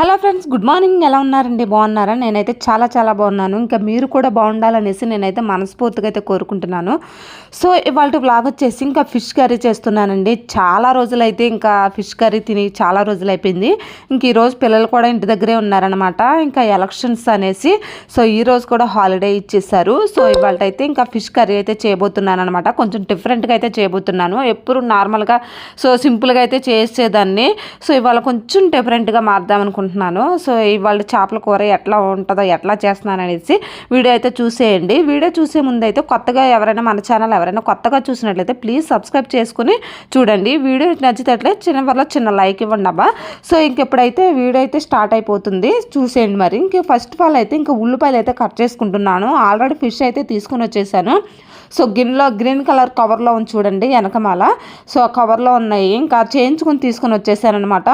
Hello friends good morning. ఎలా ఉన్నారండి? బాగున్నారా? నేనైతే చాలా చాలా బాగున్నాను. ఇంకా మీరు కూడా బాగుండాలనేసి నేనైతే మనస్ఫూర్తిగా అయితే కోరుకుంటున్నాను. సో ఇవాళ బ్లాగ్ వచ్చేసి ఇంకా ఫిష్ కర్రీ చేస్తున్నానండి. చాలా రోజులైతే ఇంకా ఫిష్ కర్రీ తిని చాలా రోజులు అయిపోయింది ఇంక ఈరోజు పిల్లలు కూడా ఇంటి దగ్గరే ఉన్నారనమాట ఇంకా ఎలక్షన్స్ అనేసి సో ఈ రోజు కూడా హాలిడే ఇచ్చేసారు సో ఇవాళ అయితే ఇంకా ఫిష్ కర్రీ అయితే చేయబోతున్నాను అనమాట కొంచెం డిఫరెంట్గా అయితే చేయబోతున్నాను. ఎప్పుడు నార్మల్గా సో సింపుల్గా అయితే చేసేదాన్ని. సో ఇవాళ కొంచెం డిఫరెంట్గా మారుదాం అనుకుంటున్నాను. సో ఇవాళ చేపల కూర ఎట్లా ఉంటుందో ఎట్లా చేస్తున్నాను అనేసి వీడియో అయితే చూసేయండి. వీడియో చూసే ముందు అయితే కొత్తగా ఎవరైనా మన ఛానల్ ఎవరైనా కొత్తగా చూసినట్లయితే ప్లీజ్ సబ్స్క్రైబ్ చేసుకుని చూడండి. వీడియో నచ్చినట్లయితే చిన్న వల్ల చిన్న లైక్ ఇవ్వండి అబ్బా. సో ఇంకెప్పుడైతే వీడియో అయితే స్టార్ట్ అయిపోతుంది చూసేయండి మరి. ఇంక ఫస్ట్ ఆఫ్ ఆల్ అయితే ఇంకా ఉల్లిపాయలు అయితే కట్ చేసుకుంటున్నాను. ఆల్రెడీ ఫిష్ అయితే తీసుకుని వచ్చేసాను. సో గిన్నెలో గ్రీన్ కలర్ కవర్లో ఉంది చూడండి వెనకమాల. సో ఆ కవర్లో ఉన్నాయి. ఇంకా చేయించుకుని తీసుకొని వచ్చేసానమాట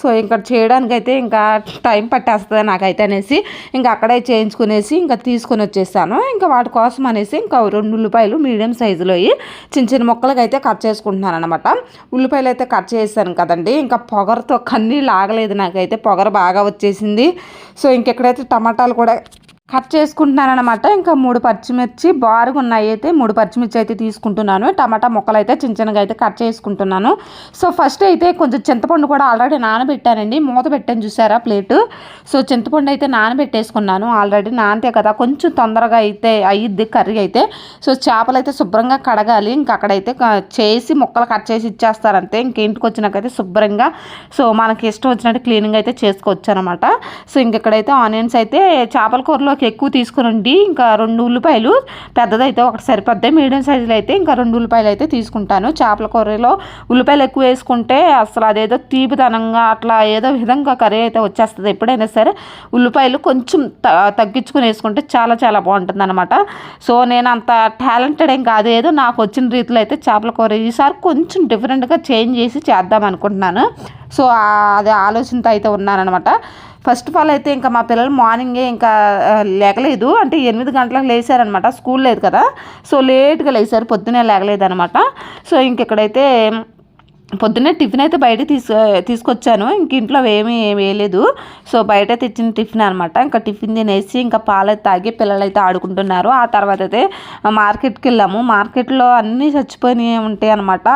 సో ఇంకా చేయడానికైతే ఇంకా టైం పట్టేస్తుంది నాకైతే అనేసి ఇంకా అక్కడే చేయించుకునేసి ఇంకా తీసుకొని వచ్చేసాను. ఇంకా వాటి కోసం అనేసి ఇంకా రెండు ఉల్లిపాయలు మీడియం సైజులో చిన్న చిన్న ముక్కలకి అయితే కట్ చేసుకుంటున్నాను అనమాట ఉల్లిపాయలు అయితే కట్ చేసాను కదండి. ఇంకా పొగరతో కన్నీ లాగలేదు నాకైతే. పొగర బాగా వచ్చేసింది. సో ఇంకెక్కడైతే టమాటాలు కూడా కట్ చేసుకుంటున్నానమాట ఇంకా మూడు పచ్చిమిర్చి బారుగా ఉన్నాయి అయితే మూడు పచ్చిమిర్చి అయితే తీసుకుంటున్నాను. టమాటా ముక్కలు అయితే చిన్న చిన్నగా అయితే కట్ చేసుకుంటున్నాను. సో ఫస్ట్ అయితే కొంచెం చింతపండు కూడా ఆల్రెడీ నానబెట్టానండి. మూత పెట్టాను చూసారా ప్లేటు? సో చింతపండు అయితే నానబెట్టేసుకున్నాను. ఆల్రెడీ నానితే కదా కొంచెం తొందరగా అయితే అయ్యిద్ది కర్రీ అయితే. సో చేపలు అయితే శుభ్రంగా కడగాలి. ఇంకా అక్కడైతే చేసి ముక్కలు కట్ చేసి ఇచ్చేస్తారంతే. ఇంక ఇంటికి వచ్చినాకైతే శుభ్రంగా. సో మనకి ఇష్టం వచ్చినట్టు క్లీనింగ్ అయితే చేసుకోవచ్చు అనమాట సో ఇంకెక్కడైతే ఆనియన్స్ అయితే చేపల కూరలో కిలోకి ఎక్కువ తీసుకురండి. ఇంకా రెండు ఉల్లిపాయలు పెద్దదైతే ఒకటి సరిపోద్ది. మీడియం సైజులో అయితే ఇంకా రెండు ఉల్లిపాయలు అయితే తీసుకుంటాను. చేపల కూరలో ఉల్లిపాయలు ఎక్కువ వేసుకుంటే అసలు అదేదో తీపిదనంగా అట్లా ఏదో విధంగా కర్రీ అయితే వచ్చేస్తుంది. ఎప్పుడైనా సరే ఉల్లిపాయలు కొంచెం తగ్గించుకుని వేసుకుంటే చాలా చాలా బాగుంటుంది అనమాట సో నేను అంత టాలెంటెడ్ ఏం కాదు. ఏదో నాకు వచ్చిన రీతిలో అయితే చేపల కూర ఈసారి కొంచెం డిఫరెంట్గా చేంజ్ చేసి చేద్దాం అనుకుంటున్నాను. సో అది ఆలోచనతో అయితే ఉన్నానమాట ఫస్ట్ ఆఫ్ ఆల్ అయితే ఇంకా మా పిల్లలు మార్నింగే ఇంకా లేకలేదు. అంటే ఎనిమిది గంటలకు లేచారనమాట స్కూల్ లేదు కదా. సో లేట్గా లేచారు. పొద్దునే లేకలేదు అనమాట సో ఇంకెక్కడైతే పొద్దున్నే టిఫిన్ అయితే బయట తీసు తీసుకొచ్చాను. ఇంక ఇంట్లో ఏమీ వేయలేదు. సో బయట తెచ్చిన టిఫిన్ అనమాట ఇంకా టిఫిన్ తినేసి ఇంకా పాలు తాగి పిల్లలు అయితే ఆడుకుంటున్నారు. ఆ తర్వాత అయితే మార్కెట్కి వెళ్ళాము. మార్కెట్లో అన్నీ చచ్చిపోయినాయి ఉంటాయి అనమాట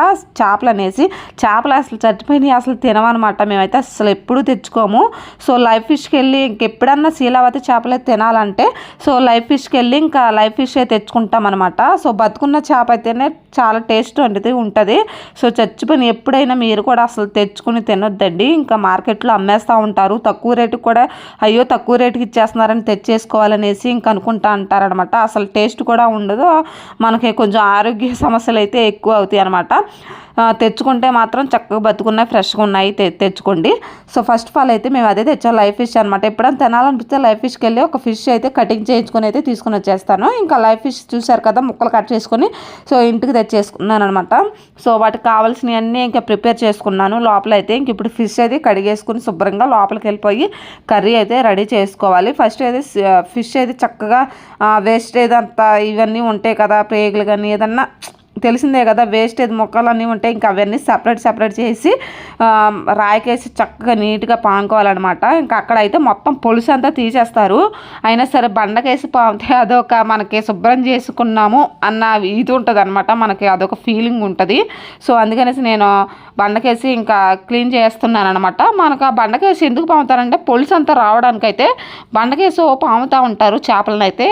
చేపలు అనేసి. చేపలు అసలు చచ్చిపోయినాయి అసలు తినమనమాట మేమైతే అసలు ఎప్పుడూ తెచ్చుకోము. సో లైఫ్ ఫిష్కి వెళ్ళి ఇంకెప్పుడన్నా శీలావతి చేపలు తినాలంటే సో లైఫ్ ఫిష్కి వెళ్ళి ఇంకా లైఫ్ ఫిష్ అయితే తెచ్చుకుంటాం అనమాట సో బతుకున్న చేప అయితేనే చాలా టేస్ట్ అనేది ఉంటుంది. సో చచ్చిపోయిన ఎప్పుడైనా మీరు కూడా అసలు తెచ్చుకుని తినొద్దండి. ఇంకా మార్కెట్లో అమ్మేస్తూ ఉంటారు. తక్కువ రేటుకి కూడా అయ్యో తక్కువ రేటుకి ఇచ్చేస్తున్నారని తెచ్చేసుకోవాలనేసి ఇంకా అనుకుంటా అంటారనమాట. అసలు టేస్ట్ కూడా ఉండదు. మనకి కొంచెం ఆరోగ్య సమస్యలు అయితే ఎక్కువ అవుతాయి అనమాట. తెచ్చుకుంటే మాత్రం చక్కగా బతుకున్నాయి ఫ్రెష్గా ఉన్నాయి. తెచ్చుకోండి. సో ఫస్ట్ ఆఫ్ ఆల్ అయితే మేము అదే తెచ్చాం లైఫ్ ఫిష్ అనమాట. ఎప్పుడైనా తినాలనిపిస్తే లైఫ్ ఫిష్కి వెళ్ళి ఒక ఫిష్ అయితే కటింగ్ చేయించుకొని అయితే తీసుకుని వచ్చేస్తాను. ఇంకా లైఫ్ ఫిష్ చూసారు కదా ముక్కలు కట్ చేసుకొని సో ఇంటికి తెచ్చేసుకున్నాను అనమాట సో వాటికి కావాల్సినవన్నీ ఇంకా ప్రిపేర్ చేసుకున్నాను. లోపల అయితే ఇంక ఇప్పుడు ఫిష్ అయితే కడిగేసుకుని శుభ్రంగా లోపలికి వెళ్ళిపోయి కర్రీ అయితే రెడీ చేసుకోవాలి. ఫస్ట్ అయితే ఫిష్ అయితే చక్కగా వేస్ట్ ఏదంతా ఇవన్నీ ఉంటాయి కదా ప్రేగులు కానీ ఏదన్నా తెలిసిందే కదా వేస్టేజ్ మొక్కలు అన్నీ ఉంటాయి ఇంకా అవన్నీ సపరేట్ సపరేట్ చేసి రాయికేసి చక్కగా నీట్గా పానుకోవాలన్నమాట ఇంకా అక్కడ అయితే మొత్తం పొలుసు అంతా తీసేస్తారు. అయినా సరే బండకేసి పామితే అదొక మనకి శుభ్రం చేసుకున్నాము అన్న ఇది ఉంటుంది అనమాట మనకి అదొక ఫీలింగ్ ఉంటుంది. సో అందుకనేసి నేను బండకేసి ఇంకా క్లీన్ చేస్తున్నాను అనమాట మనకు ఆ బండకేసి ఎందుకు పాముతారంటే పొలుసు అంతా రావడానికైతే బండకేసి పాముతూ ఉంటారు చేపలను అయితే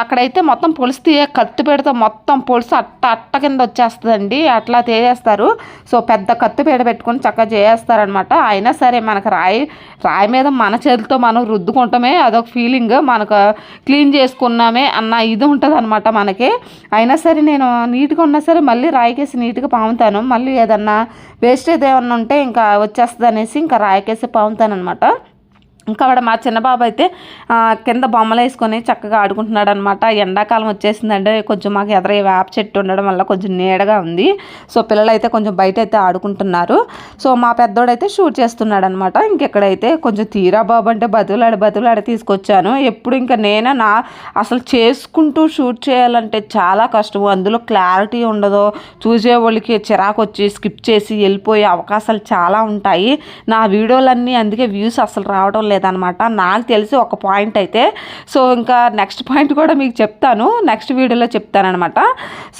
అక్కడైతే మొత్తం పొలుసు తీయ కత్తి పెడితే మొత్తం పొలుసు పొలుసు అట్ట అట్ట కింద వచ్చేస్తుందండి. అట్లా తేజేస్తారు సో పెద్ద కత్తి పీడ పెట్టుకొని చక్కగా చేస్తారనమాట అయినా సరే మనకు రాయి రాయి మీద మన చేతితో మనం రుద్దుకుంటామే. అదొక ఫీలింగ్. మనకు క్లీన్ చేసుకున్నామే అన్న ఇది ఉంటుంది అనమాట మనకి. అయినా సరే నేను నీట్గా ఉన్నా సరే మళ్ళీ రాయికేసి నీట్గా పాముతాను. మళ్ళీ ఏదన్నా వేస్టేజ్ ఏమన్నా ఉంటే ఇంకా వచ్చేస్తుంది అనేసి ఇంకా రాయికేసి పాముతాను అనమాట ఇంకా అక్కడ మా చిన్న బాబు అయితే కింద బొమ్మలు వేసుకొని చక్కగా ఆడుకుంటున్నాడు అనమాట ఎండాకాలం వచ్చేసిందంటే కొంచెం మాకు ఎదుర వేప చెట్టు ఉండడం వల్ల కొంచెం నీడగా ఉంది. సో పిల్లలు అయితే కొంచెం బయట అయితే ఆడుకుంటున్నారు. సో మా పెద్దోడైతే షూట్ చేస్తున్నాడు అనమాట ఇంకెక్కడైతే కొంచెం తీరా బాబు అంటే బతులాడి బతులాడి తీసుకొచ్చాను. ఎప్పుడు ఇంకా నేనే నా అసలు చేసుకుంటూ షూట్ చేయాలంటే చాలా కష్టం అందులో క్లారిటీ ఉండదు. చూసే వాళ్ళకి చిరాకు వచ్చి స్కిప్ చేసి వెళ్ళిపోయే అవకాశాలు చాలా ఉంటాయి. నా వీడియోలన్నీ అందుకే వ్యూస్ అసలు రావడం లేదనమాట నాకు తెలిసి ఒక పాయింట్ అయితే. సో ఇంకా నెక్స్ట్ పాయింట్ కూడా మీకు చెప్తాను. నెక్స్ట్ వీడియోలో చెప్తానమాట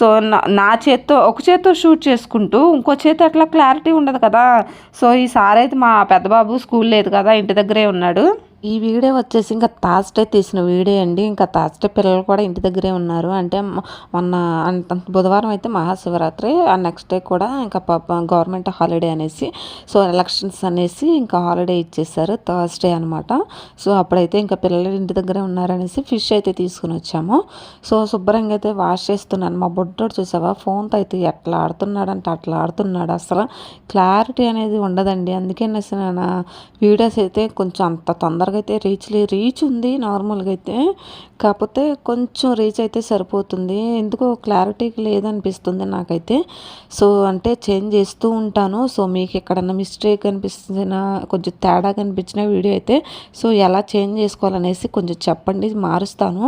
సో నా- నా చేత్తో ఒక చేత్తో షూట్ చేసుకుంటూ ఇంకో చేతి అట్లా క్లారిటీ ఉండదు కదా. సో ఈసారి అయితే మా పెద్దబాబు స్కూల్ లేదు కదా ఇంటి దగ్గరే ఉన్నాడు. ఈ వీడియో వచ్చేసి ఇంకా థర్స్డే తీసిన వీడియో అండి. ఇంకా థర్స్డే పిల్లలు కూడా ఇంటి దగ్గరే ఉన్నారు. అంటే మొన్న అంత బుధవారం అయితే మహాశివరాత్రి. ఆ నెక్స్ట్ డే కూడా ఇంకా గవర్నమెంట్ హాలిడే అనేసి సో ఎలక్షన్స్ అనేసి ఇంకా హాలిడే ఇచ్చేసారు. థర్స్డే అనమాట సో అప్పుడైతే ఇంకా పిల్లలు ఇంటి దగ్గరే ఉన్నారనేసి ఫిష్ అయితే తీసుకుని వచ్చాము. సో శుభ్రంగా అయితే వాష్ చేస్తున్నాను. మా బొడ్డోడు చూసావా? ఫోన్తో అయితే ఎట్లా ఆడుతున్నాడంటే అట్లా ఆడుతున్నాడు. అసలు క్లారిటీ అనేది ఉండదండి. అందుకే నా వీడియోస్ అయితే కొంచెం అంత తొందరగా అయితే రీచ్ లే రీచ్ ఉంది నార్మల్గా అయితే. కాకపోతే కొంచెం రీచ్ అయితే సరిపోతుంది. ఎందుకో క్లారిటీకి లేదనిపిస్తుంది నాకైతే. సో అంటే చేంజ్ చేస్తూ ఉంటాను. సో మీకు ఎక్కడన్నా మిస్టేక్ అనిపిస్తున్న కొంచెం తేడా కనిపించిన వీడియో అయితే సో ఎలా చేంజ్ చేసుకోవాలనేసి కొంచెం చెప్పండి మారుస్తాను.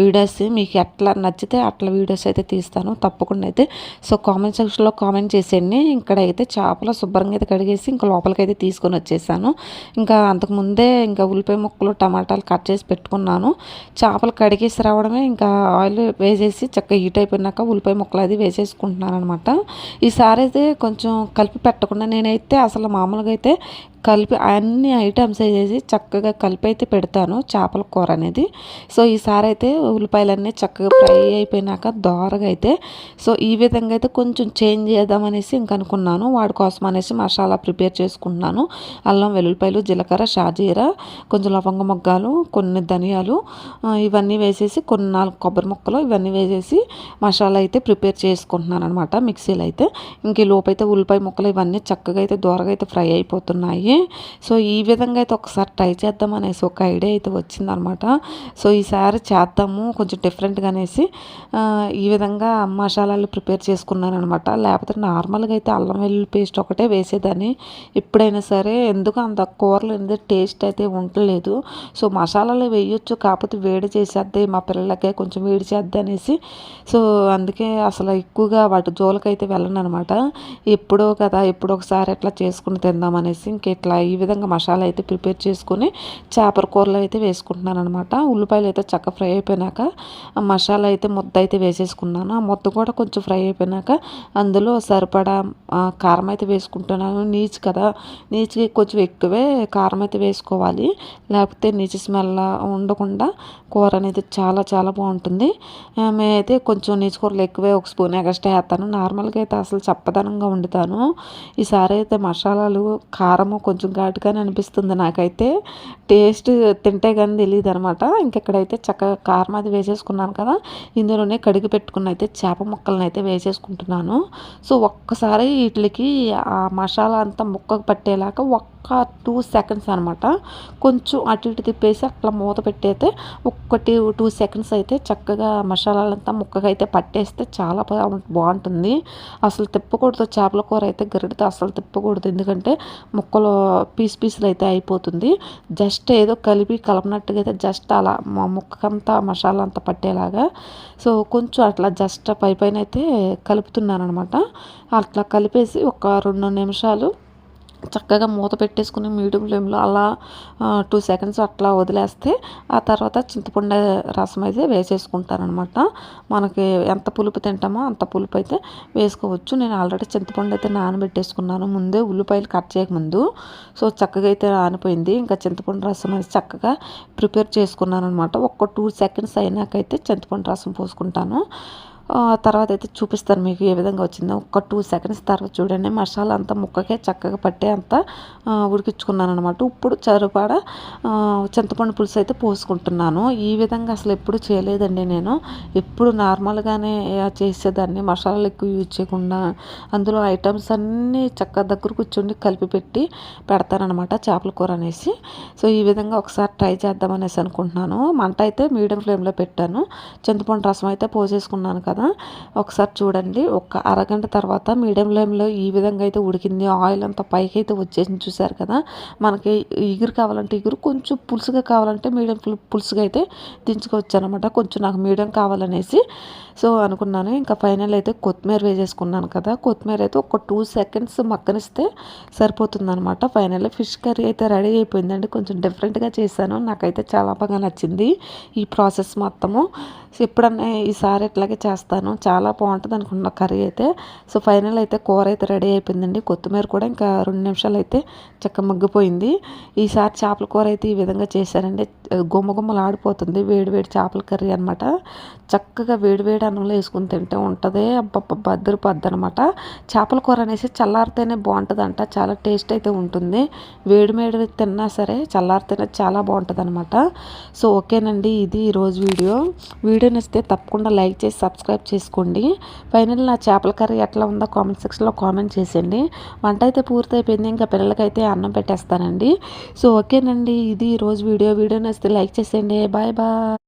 వీడియోస్ మీకు ఎట్లా నచ్చితే అట్లా వీడియోస్ అయితే తీస్తాను. తప్పకుండా అయితే. సో కామెంట్ సెక్షన్లో కామెంట్ చేసేయండి. ఇక్కడ అయితే చేపలు శుభ్రంగా అయితే కడిగేసి ఇంకా లోపలికి అయితే తీసుకొని వచ్చేసాను. ఇంకా అంతకుముందే ఇంకా ఉల్లిపాయ ముక్కలు టమాటాలు కట్ చేసి పెట్టుకున్నాను. చేపలు కడిగేసి రావడమే ఇంకా ఆయిల్ వేసేసి చక్కగా హీట్ అయిపోయినాక ఉల్లిపాయ ముక్కలు అది వేసేసుకుంటున్నాను అనమాట ఈసారి అయితే కొంచెం కలిపి పెట్టకుండా నేనైతే అసలు మామూలుగా అయితే కలిపి అన్ని ఐటమ్స్ వేసేసి చక్కగా కలిపి అయితే పెడతాను చేపల కూర అనేది. సో ఈసారి అయితే ఉల్లిపాయలన్నీ చక్కగా ఫ్రై అయిపోయినాక దోరగా అయితే సో ఈ విధంగా అయితే కొంచెం చేంజ్ చేద్దామనేసి ఇంక అనుకున్నాను. వాడి కోసం అనేసి మసాలా ప్రిపేర్ చేసుకుంటున్నాను. అల్లం వెల్లుల్లిపాయలు జీలకర్ర షాజీర కొంచెం లవంగ మొగ్గాలు కొన్ని ధనియాలు ఇవన్నీ వేసేసి కొన్ని నాలుగు కొబ్బరి ముక్కలు ఇవన్నీ వేసేసి మసాలా అయితే ప్రిపేర్ చేసుకుంటున్నాను అనమాట మిక్సీలో అయితే. ఇంక ఈ లోపైతే ఉల్లిపాయ ముక్కలు ఇవన్నీ చక్కగా అయితే దోరగా అయితే ఫ్రై అయిపోతున్నాయి. సో ఈ విధంగా అయితే ఒకసారి ట్రై చేద్దాం అనేసి ఒక ఐడియా అయితే వచ్చిందనమాట. సో ఈసారి చేద్దాము కొంచెం డిఫరెంట్గా అనేసి. ఈ విధంగా మసాలాలు ప్రిపేర్ చేసుకున్నాను అనమాట లేకపోతే నార్మల్గా అయితే అల్లం వెల్లుల్లి పేస్ట్ ఒకటే వేసేదాన్ని. ఎప్పుడైనా సరే ఎందుకు అంత కూరలు అనేది టేస్ట్ అయితే ఉండలేదు. సో మసాలాలు వేయొచ్చు కాకపోతే వేడి చేసేద్ది మా పిల్లలకే కొంచెం వేడి చేద్ది అనేసి. సో అందుకే అసలు ఎక్కువగా వాటి జోలకైతే వెళ్ళను అనమాట ఎప్పుడో కదా ఎప్పుడో ఒకసారి అట్లా చేసుకుని తిందాం అనేసి ఇంక ఇట్లా ఈ విధంగా మసాలా అయితే ప్రిపేర్ చేసుకుని చేపల కూరలు అయితే వేసుకుంటున్నాను అనమాట ఉల్లిపాయలు అయితే చక్క ఫ్రై అయిపోయినాక మసాలా అయితే ముద్ద అయితే వేసేసుకున్నాను. ఆ ముద్ద కూడా కొంచెం ఫ్రై అయిపోయినాక అందులో సరిపడా కారం అయితే వేసుకుంటున్నాను. నీచు కదా నీచుకి కొంచెం ఎక్కువే కారం అయితే వేసుకోవాలి. లేకపోతే నీచు స్మెల్ ఉండకుండా కూర అనేది చాలా చాలా బాగుంటుంది. మేమైతే కొంచెం నీచు కూరలు ఎక్కువే ఒక స్పూన్ ఎక్స్ట్రా వేస్తాను. నార్మల్గా అయితే అసలు చప్పదనంగా వండుతాను. ఈసారి అయితే మసాలాలు కారము కొంచెం ఘాటుగానే అనిపిస్తుంది నాకైతే. టేస్ట్ తింటే కానీ తెలియదు అనమాట ఇంకెక్కడైతే చక్కగా కారం అది వేసేసుకున్నాను కదా ఇందులోనే కడిగి పెట్టుకున్న అయితే చేప ముక్కలను అయితే వేసేసుకుంటున్నాను. సో ఒక్కసారి వీటికి ఆ మసాలా అంతా ముక్కకు పట్టేలాగా ఒక్క టూ సెకండ్స్ అనమాట కొంచెం అటు ఇటు తిప్పేసి అట్లా మూత పెట్టయితే ఒక్కటి టూ సెకండ్స్ అయితే చక్కగా మసాలాలంతా ముక్కగా అయితే పట్టేస్తే చాలా బాగుంటుంది. అసలు తిప్పకూడదు చేపల కూర అయితే గరిటతో అసలు తిప్పకూడదు. ఎందుకంటే ముక్కలు పీస్ పీసులు అయితే అయిపోతుంది. జస్ట్ ఏదో కలిపి కలపనట్టుగా అయితే జస్ట్ అలా మా ముక్కకంతా మసాలా అంతా పట్టేలాగా. సో కొంచెం అట్లా జస్ట్ పై పైన అయితే కలుపుతున్నాను అనమాట అట్లా కలిపేసి ఒక రెండు నిమిషాలు చక్కగా మూత పెట్టేసుకుని మీడియం ఫ్లేమ్లో అలా టూ సెకండ్స్ అట్లా వదిలేస్తే ఆ తర్వాత చింతపండు రసం అయితే వేసేసుకుంటారనమాట. మనకి ఎంత పులుపు తింటామో అంత పులుపు అయితే వేసుకోవచ్చు. నేను ఆల్రెడీ చింతపండు అయితే నానబెట్టేసుకున్నాను. ముందే ఉల్లిపాయలు కట్ చేయకముందు సో చక్కగా అయితే నానిపోయింది ఇంకా చింతపండు రసం అయితే చక్కగా ప్రిపేర్ చేసుకున్నాను అనమాట ఒక్క టూ సెకండ్స్ అయినాకైతే చింతపండు రసం పోసుకుంటాను. తర్వాత అయితే చూపిస్తాను మీకు ఏ విధంగా వచ్చిందో. ఒక టూ సెకండ్స్ తర్వాత చూడండి మసాలా అంతా ముక్కకే చక్కగా పట్టే అంత ఉడికించుకున్నాను అనమాట ఇప్పుడు చరుపాడ చింతపండు పులుసు అయితే పోసుకుంటున్నాను. ఈ విధంగా అసలు ఎప్పుడు చేయలేదండి నేను. ఎప్పుడు నార్మల్గానే చేసేదాన్ని. మసాలాలు ఎక్కువ యూజ్ చేయకుండా అందులో ఐటమ్స్ అన్నీ చక్కగా దగ్గర కూర్చొని కలిపి పెట్టి పెడతానమాట చేపల కూర అనేసి. సో ఈ విధంగా ఒకసారి ట్రై చేద్దామనేసి అనుకుంటున్నాను. మంట అయితే మీడియం ఫ్లేమ్లో పెట్టాను. చింతపండు రసం అయితే పోసేసుకున్నాను కదా. ఒకసారి చూడండి. ఒక అరగంట తర్వాత మీడియం ఫ్లేమ్లో ఈ విధంగా అయితే ఉడికింది. ఆయిల్ అంతా పైకి అయితే వచ్చేసింది చూసారు కదా? మనకి ఇగురు కావాలంటే ఇగురు కొంచెం పులుసుగా కావాలంటే మీడియం పులుసుగా అయితే దించుకోవచ్చు అనమాట కొంచెం నాకు మీడియం కావాలనేసి. సో అనుకున్నాను. ఇంకా ఫైనల్ అయితే కొత్తిమీర వేసేసుకున్నాను కదా? కొత్తిమీర అయితే ఒక టూ సెకండ్స్ మక్కనిస్తే సరిపోతుందనమాట. ఫైనల్ ఫిష్ కర్రీ అయితే రెడీ అయిపోయిందండి. కొంచెం డిఫరెంట్గా చేశాను. నాకైతే చాలా బాగా నచ్చింది ఈ ప్రాసెస్ మొత్తము ఎప్పుడన్నా ఈసారి ఇట్లాగే చేస్తాను చాలా బాగుంటుంది అనుకున్న కర్రీ అయితే. సో ఫైనల్ అయితే కూర అయితే రెడీ అయిపోయిందండి. కొత్తిమీర కూడా ఇంకా రెండు నిమిషాలు అయితే చక్క మగ్గిపోయింది. ఈసారి చేపల కూర అయితే ఈ విధంగా చేశానండి గుమ్మ గుమ్మలు ఆడిపోతుంది. వేడి వేడి చేపల కర్రీ అనమాట చక్కగా వేడి వేడి అన్నంలో వేసుకుని తింటే ఉంటుంది. అబ్బబ్బ బద్దరు అనమాట చేపల కూర అనేసి చల్లారితేనే బాగుంటుందంట. చాలా టేస్ట్ అయితే ఉంటుంది. వేడి వేడి తిన్నా సరే చల్లారితేనే చాలా బాగుంటుంది అనమాట సో ఓకేనండి. ఇది ఈరోజు వీడియో. వీడియో నచ్చితే తప్పకుండా లైక్ చేసి సబ్స్క్రైబ్ సబ్స్క్రైబ్ చేసుకోండి. ఫైనల్ నా చేపల కర్రీ ఎట్లా ఉందో కామెంట్ సెక్షన్లో కామెంట్ చేసేయండి. వంట అయితే పూర్తయిపోయింది. ఇంకా పిల్లలకైతే అన్నం పెట్టేస్తానండి. సో ఓకేనండి. ఇది ఈరోజు వీడియో. వీడియో నచ్చితే లైక్ చేసేయండి. Bye bye